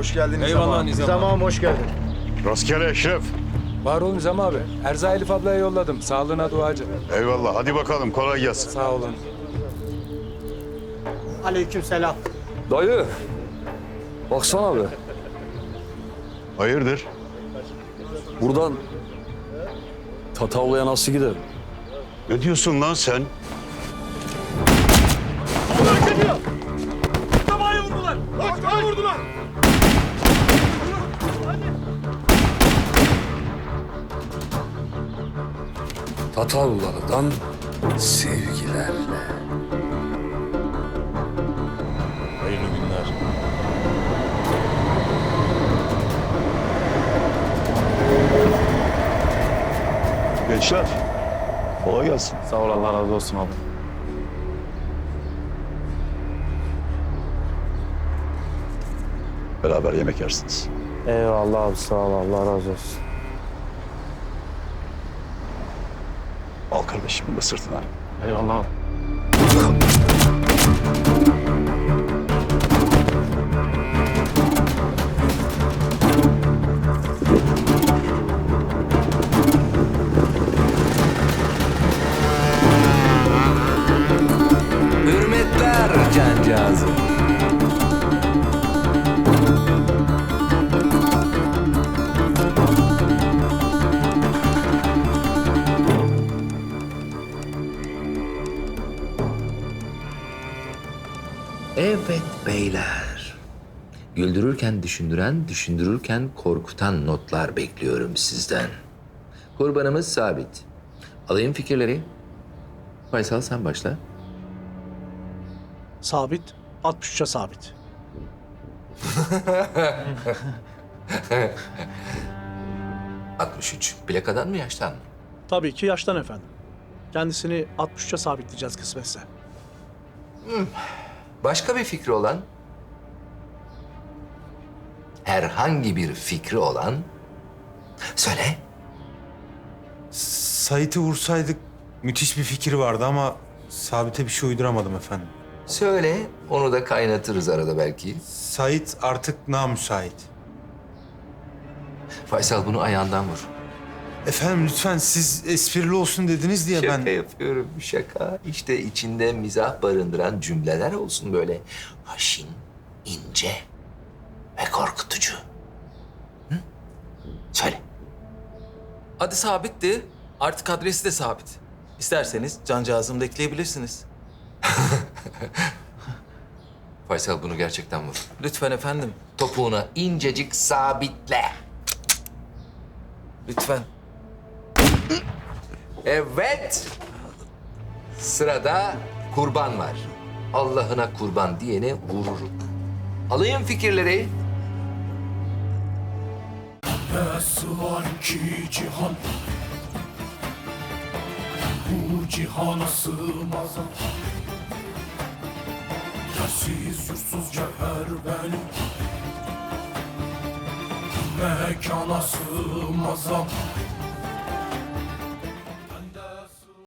Hoş geldiniz Eyvallah Nizam. Nizam Nizam ağam hoş geldin. Rastgele Eşref. Var ol Nizam abi. Erza Elif ablaya yolladım. Sağlığına duacı. Eyvallah. Hadi bakalım kolay gelsin. Sağ olun. Aleyküm selam. Dayı. Baksana be. Hayırdır? Buradan Tatavla'ya nasıl gider? Ne diyorsun lan sen? Tatavlalı'dan sevgilerle. Hayırlı günler. Gençler. Kolay gelsin. Sağ ol Allah razı olsun abi. Beraber yemek yersiniz. Eyvallah abi sağ ol Allah razı olsun. Al kardeşim bunu da sırtına. Eyvallah. Hürmetler cancağızım. Evet beyler. Güldürürken düşündüren, düşündürürken korkutan notlar bekliyorum sizden. Kurbanımız sabit. Alayım fikirleri. Faysal sen başla. Sabit, 63'e sabit. Hı. 63. Plakadan mı yaştan mı? Tabii ki yaştan efendim. Kendisini 63'e sabitleyeceğiz kısmetse. Başka bir fikri olan? Herhangi bir fikri olan? Söyle. Sait'i vursaydık müthiş bir fikir vardı ama Sabit'e bir şey uyduramadım efendim. Söyle. Onu da kaynatırız arada belki. Sait artık namüsait. Faysal bunu ayağından vur. Efendim lütfen siz esprili olsun dediniz diye Şaka ben... yapıyorum şaka. İşte içinde mizah barındıran cümleler olsun böyle. Haşin, ince ve korkutucu. Hı? Söyle. Adı sabitti. Artık adresi de sabit. İsterseniz cancağızımı da ekleyebilirsiniz. Faysal bunu gerçekten vur. Lütfen efendim. Topuğuna incecik sabitle. Lütfen. Evet. Sırada kurban var. Allah'ına kurban diyene vururum. Alayım fikirleri. var ki cihan Bu cihana sığmaz Yersiz yursuz cevher benim Mekana sığmaz